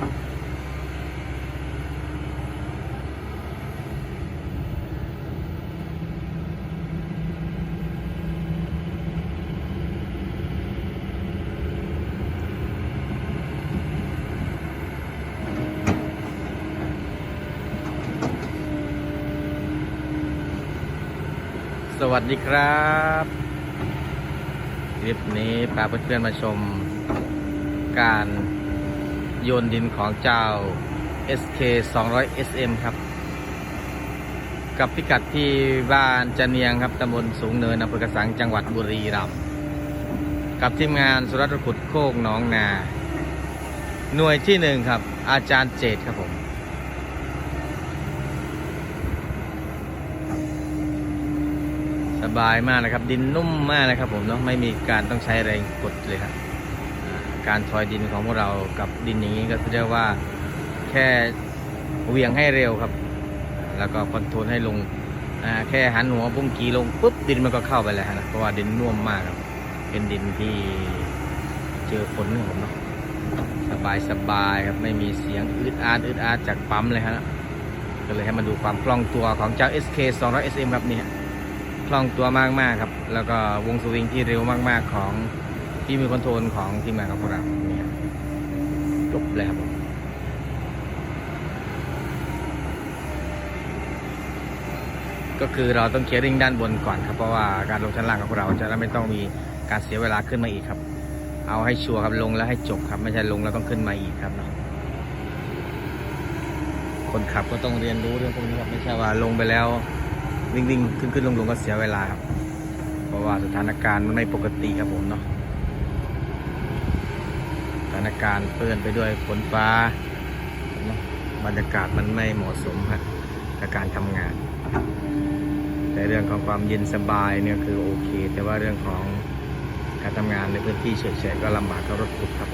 สวัสดีครับ คลิปนี้พาเพื่อนๆมาชมการ โยนดินของเจ้า SK 200 SM ครับ กับพิกัดที่บ้านจะเนียงครับตำบลสูงเนินอำเภอกระสังจังหวัดบุรีรัมย์กับทีมงานสุรัตน์ขุดโคกหนองนา หน่วยที่หนึ่งครับ อาจารย์เจตครับผมสบายมากนะครับ ดินนุ่มมากนะครับผมเนาะไม่มีการต้องใช้แรงกดเลยครับ การทอยดินของพวกเรากับดินอย่างนี้ก็เรียกว่าแค่เวียงให้เร็วครับ แล้วก็คอนโทรลให้ลงแค่หันหัวปุ้งกีลงปุ๊บดินมันก็เข้าไปแล้วนะเพราะว่าดินนุ่มมากครับ เป็นดินที่เจอฝนครับผมเนาะสบายสบายครับไม่มีเสียงอึดอาดอึดอาดจากปั๊มเลยครับก็เลยให้มาดูความคล่องตัวของเจ้า SK 200 SM ครับนี่คล่องตัวมากมากๆครับ แล้วก็วงสวิงที่เร็วมากๆของ ที่มีคอนโทรลของทีมงานของพวกเราเนี่ยจบเลยครับก็คือเราต้องเคลียร์ริงด้านบนก่อนครับเพราะว่าการลงชั้นล่างของพวกเราจะไม่ต้องมีการเสียเวลาขึ้นมาอีกครับ เอาให้ชัวร์ครับลงแล้วให้จบครับ ไม่ใช่ลงแล้วต้องขึ้นมาอีกครับเนาะคนขับก็ต้องเรียนรู้เรื่องพวกนี้ครับไม่ใช่ว่าลงไปแล้ววิ่งวิ่งขึ้นขึ้นลงลงก็เสียเวลาครับเพราะว่าสถานการณ์มันไม่ปกติครับผมเนาะานการณ์เปื้อนไปด้วยฝนฟ้า บรรยากาศมันไม่เหมาะสมครับกับการทำงาน แต่เรื่องของความเย็นสบายเนี่ยคือโอเค แต่ว่าเรื่องของการทำงานในพื้นที่เฉยๆก็ลำบากกับรถขุดครับ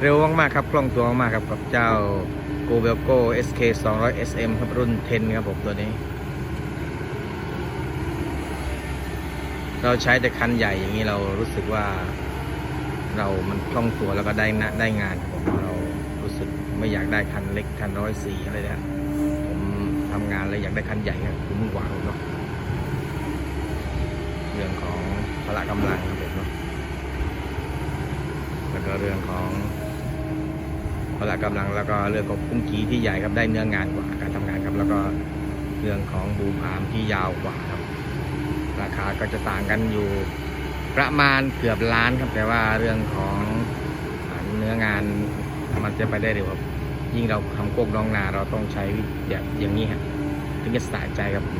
เร็วมากๆครับคล่องตัวมากๆครับกับเจ้า g o b e l g o SK 200 SM ครับรุ่น 10 ครับผมตัวนี้ เราใช้แต่คันใหญ่อย่างนี้เรารู้สึกว่า เรามันคล่องตัวแล้วก็ได้นะได้งานผมเรารู้สึกไม่อยากได้คันเล็กคันร้อยสี่อะไรนะผมทำงานแล้วอยากได้คันใหญ่ครับคุ้มกว่าเนาะเรื่องของพละกำลังครับผมเนาะแล้วก็เรื่องของพละกำลังแล้วก็เรื่องของพุ่งกีที่ใหญ่ครับได้เนื้องานกว่าการทำงานครับ แล้วก็เรื่องของบูมอามที่ยาวกว่าครับ ราคาก็จะต่างกันอยู่ประมาณเกือบล้านครับแต่ว่าเรื่องของเนื้องานมันจะไปได้เร็วครับยิ่งเราทำโคกน้องนาเราต้องใช้แบบอย่างนี้ครับถึงจะสะใจครับผม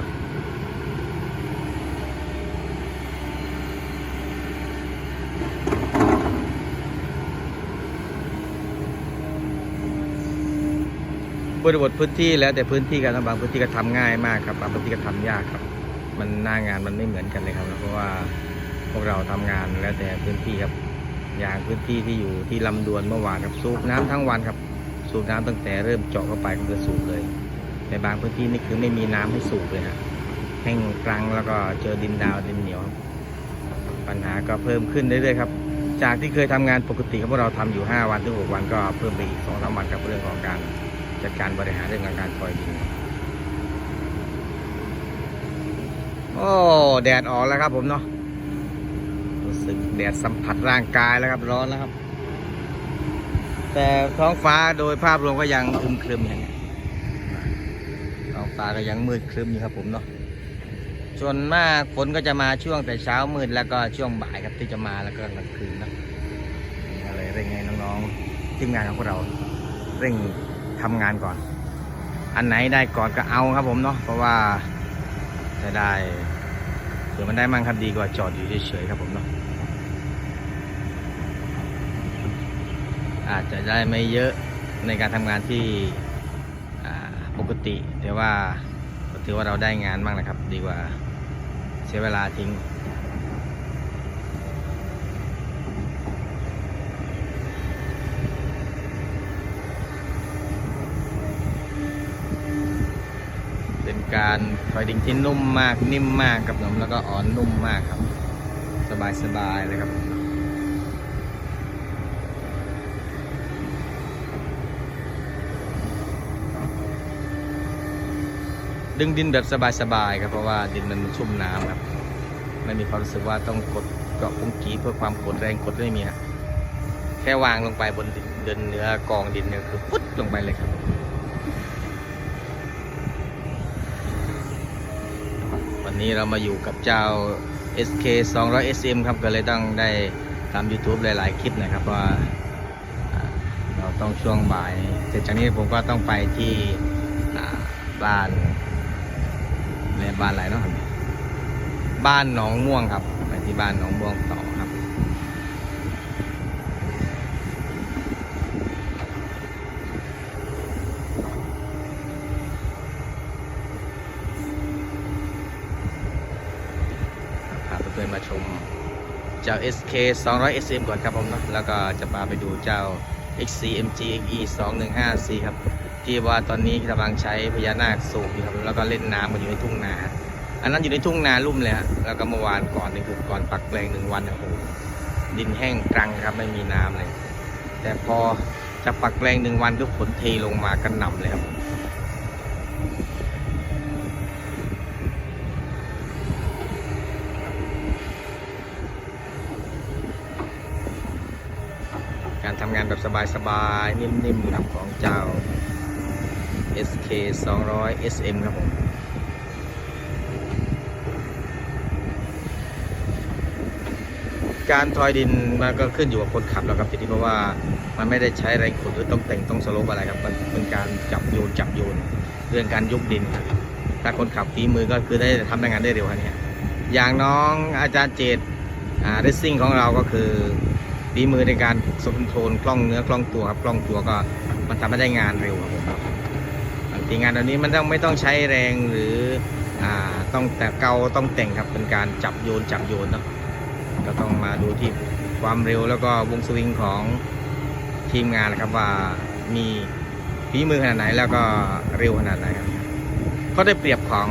บริบทพื้นที่แล้วแต่พื้นที่การทำบางพื้นที่ก็ทำง่ายมากครับบางพื้นที่ก็ทำยากครับ มันหน้างานมันไม่เหมือนกันเลยครับ เพราะว่าพวกเราทำงานแล้วแต่พื้นที่ครับ อย่างพื้นที่ที่อยู่ที่ลำดวนเมื่อวานครับสูบน้ำทั้งวันครับ สูบน้ำตั้งแต่เริ่มเจาะเข้าไปก็คือสูบเลยแต่บางพื้นที่นี่คือไม่มีน้ำให้สูบเลยฮะแห้งกรังแล้วก็เจอดินดาวดินเหนียว ปัญหาก็เพิ่มขึ้นเรื่อยๆครับจากที่เคยทำงานปกติครับพวกเราทำอยู่ 5 วันถึง6วันก็เพิ่มไปอีก2อสวันครับเรื่องของการจัดการบริหารเรื่องของการปล่อยดิน โอ้แดดออกแล้วครับผมเนาะรู้สึกแดดสัมผัสร่างกายแล้วครับร้อนแล้วครับ แต่ท้องฟ้าโดยภาพรวมก็ยังครึมครึมๆอย่างเงี้ท้องฟ้าก็ยังมืดครึมอยู่ครับผมเนาะส่วนมากฝนก็จะมาช่วงแต่เช้ามืดแล้วก็ช่วงบ่ายครับที่จะมาแล้วก็กลางคืนนะนี่ก็เร่งให้น้องๆทีมงานของพวกเราเร่งทำงานก่อน อันไหนได้ก่อนก็เอาครับผมเนาะเพราะว่า จะได้เผื่อมันได้มั่งครับดีกว่าจอดอยู่เฉยๆครับผมเนาะอาจจะได้ไม่เยอะในการทำงานที่ปกติ แต่ว่าถือว่าเราได้งานบ้างนะครับ ดีกว่าเสียเวลาทิ้ง การไฟดิ้งที่นุ่มมากนิ่มมากครับผมแล้วก็อ่อนนุ่มมากครับ สบายสบายเลยครับดึงดินแบบสบายๆครับเพราะว่าดินมันชุ่มน้ำครับไม่มีความรู้สึกว่าต้องกดเกาะปุ้งกีเพื่อความกดแรงกดไม่มีฮะแค่วางลงไปบนดินเดินเนื้อกองดินเนี่ยคือปุ๊ดลงไปเลยครับ วันนี้เรามาอยู่กับเจ้า SK 200 SM ครับก็เลยต้องได้ทำ YouTube หลาย ๆ คลิปนะครับว่าเราต้องช่วงบ่ายเสร็จจากนี้ผมก็ต้องไปที่บ้านในบ้านอะไรเนาะครับบ้านหนองม่วงครับ ไปที่บ้านหนองม่วงต่อครับ พาเพื่อนๆมาชมเจ้า SK 200 SM ก่อนครับผมเนาะแล้วก็จะพาไปดูเจ้า XCMG XE 215C ครับที่ว่าตอนนี้กำลังใช้พญานาคสูบอยู่ครับแล้วก็เล่นน้ำกันอยู่ในทุ่งนา อันนั้นอยู่ในทุ่งนาลุ่มเลยฮะแล้วก็เมื่อวานก่อนนี่คือก่อนปักแปลงหนึ่งวันเนี่ยโอ้โหดินแห้งกรังครับไม่มีน้ำเลย แต่พอจะปักแปลงหนึ่งวันก็ฝนเทลงมากันหน่ำเลยครับ กานแบบสบายๆ นิ่มๆครับของเจ้า SK 200 SM ครับผมการทอยดินมันก็ขึ้นอยู่กับคนขับแล้วครับทีนี้เพราะว่ามันไม่ได้ใช้แรงขุดหรือต้องแต่งต้องสโลปอะไรครับมันเป็นการจับโยนจับโยนเรื่องการยกดินครับถ้าคนขับฝีมือก็คือได้ทำงานได้เร็วครับเนี่ยอย่างน้องอาจารย์เจตอ่าเรซซิ่งของเราก็คือ ฝีมือในการสมโทนคล่องเนื้อคล่องตัวครับคล่องตัวก็มันทำให้ได้งานเร็วครับผมบางทีงานแบบนี้มันต้องไม่ต้องใช้แรงหรืออ่าต้องแต่เกาต้องแต่งครับเป็นการจับโยนจับโยนเนาะก็ต้องมาดูที่ความเร็วแล้วก็วงสวิงของทีมงานนะครับว่ามีฝีมือขนาดไหนแล้วก็เร็วขนาดไหนครับก็ได้เปรียบของ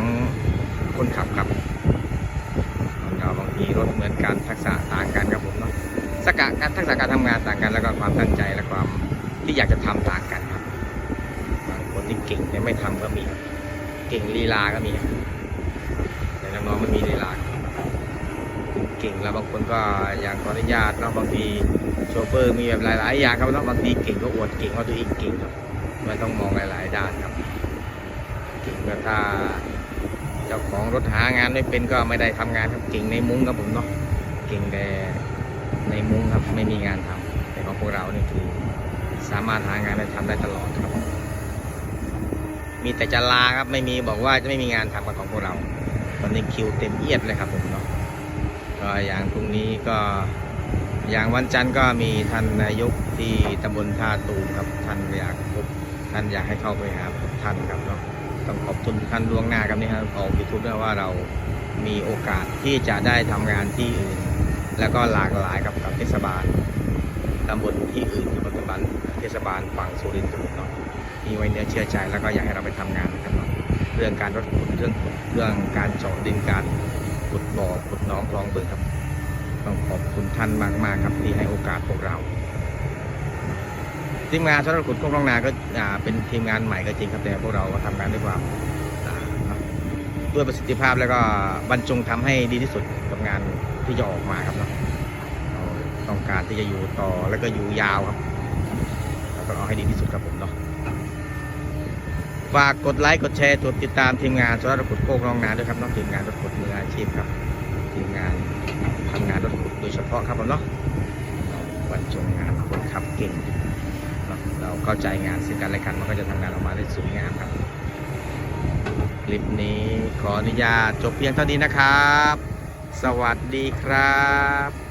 คนขับครับบางทีรถเหมือนกันทักษะต่างกันครับผม สกะการทักษะการทำงานต่างกัน แล้วก็ความตั้งใจและความที่อยากจะทำต่างกันครับบางคนที่เก่งแต่ไม่ทำก็มี เก่งลีลาก็มีครับแต่น้องๆมันมีลีลาเก่งแล้วบางคนก็อย่ากขออนุญาตเนาะบางทีโชเฟอร์มีแบบหลาย ๆ อย่างครับเนาะบางทีเก่งก็อวดเก่งว่าตัวเองเก่งครับมันต้องมองหลาย ๆ ด้านครับเก่งก็ถ้าเจ้าของรถหางานไม่เป็นก็ไม่ได้ทำงานครับเก่งในมุ้งครับผมเนาะเก่งแต่ ในมุ้งครับไม่มีงานทำแต่ของพวกเรานี่คือสามารถหางานได้ทำได้ตลอดครับ มีแต่จะลาครับไม่มีบอกว่าจะไม่มีงานทำกับของพวกเรา ตอนนี้คิวเต็มเอียดเลยครับผมเนาะก็อย่างพรุ่งนี้ก็อย่างวันจันทร์ก็มีท่านนายกที่ตำบลท่าตูมครับท่านอยากพบท่านอยากให้เข้าไปหาท่านครับเนาะต้องขอบคุณท่านล่วงหน้าครับนี่ครับออกยูทูบด้วยว่าเรามีโอกาสที่จะได้ทำงานที่อื่น แล้วก็หลากหลายกับกับเทศบาลตำบลที่อื่นในปัจจุบันเทศบาลฝั่งสุรินทร์เนาะมีไว้เนื้อเชื่อใจแล้วก็อยากให้เราไปทำงานนะครับเนเรื่องการรถขุดเรื่องเรื่องการเจาะดินการขุดบ่อขุดน้องคลองเบึงครับต้องขอบคุณท่านมากๆครับที่ให้โอกาสพวกเราทีมงานสำหรับขุดกุ้งร่องนาก็เป็นทีมงานใหม่ก็จริงครับแต่พวกเราก็ทำงานด้วยความด้วยประสิทธิภาพแล้วก็บรรจงทำให้ดีที่สุดกับงาน ที่จะออกมาครับเนาะต้องการที่จะอยู่ต่อแล้วก็อยู่ยาวครับเราต้องเอาให้ดีที่สุดครับผมเนาะฝากกดไลค์กดแชร์กดติดตามทีมงานสรรขุดโคกรองนาด้วยครับน้องทีมงานรถขุดมืออาชีพครับทีมงานทำงานรถขุดโดยเฉพาะครับผมเนาะบรรจงงานคนขับเก่งเราเข้าใจงานซึ่งกันและกันมันก็จะทำงานออกมาได้สวยงามครับคลิปนี้ขออนุญาตจบเพียงเท่านี้นะครับ สวัสดีครับ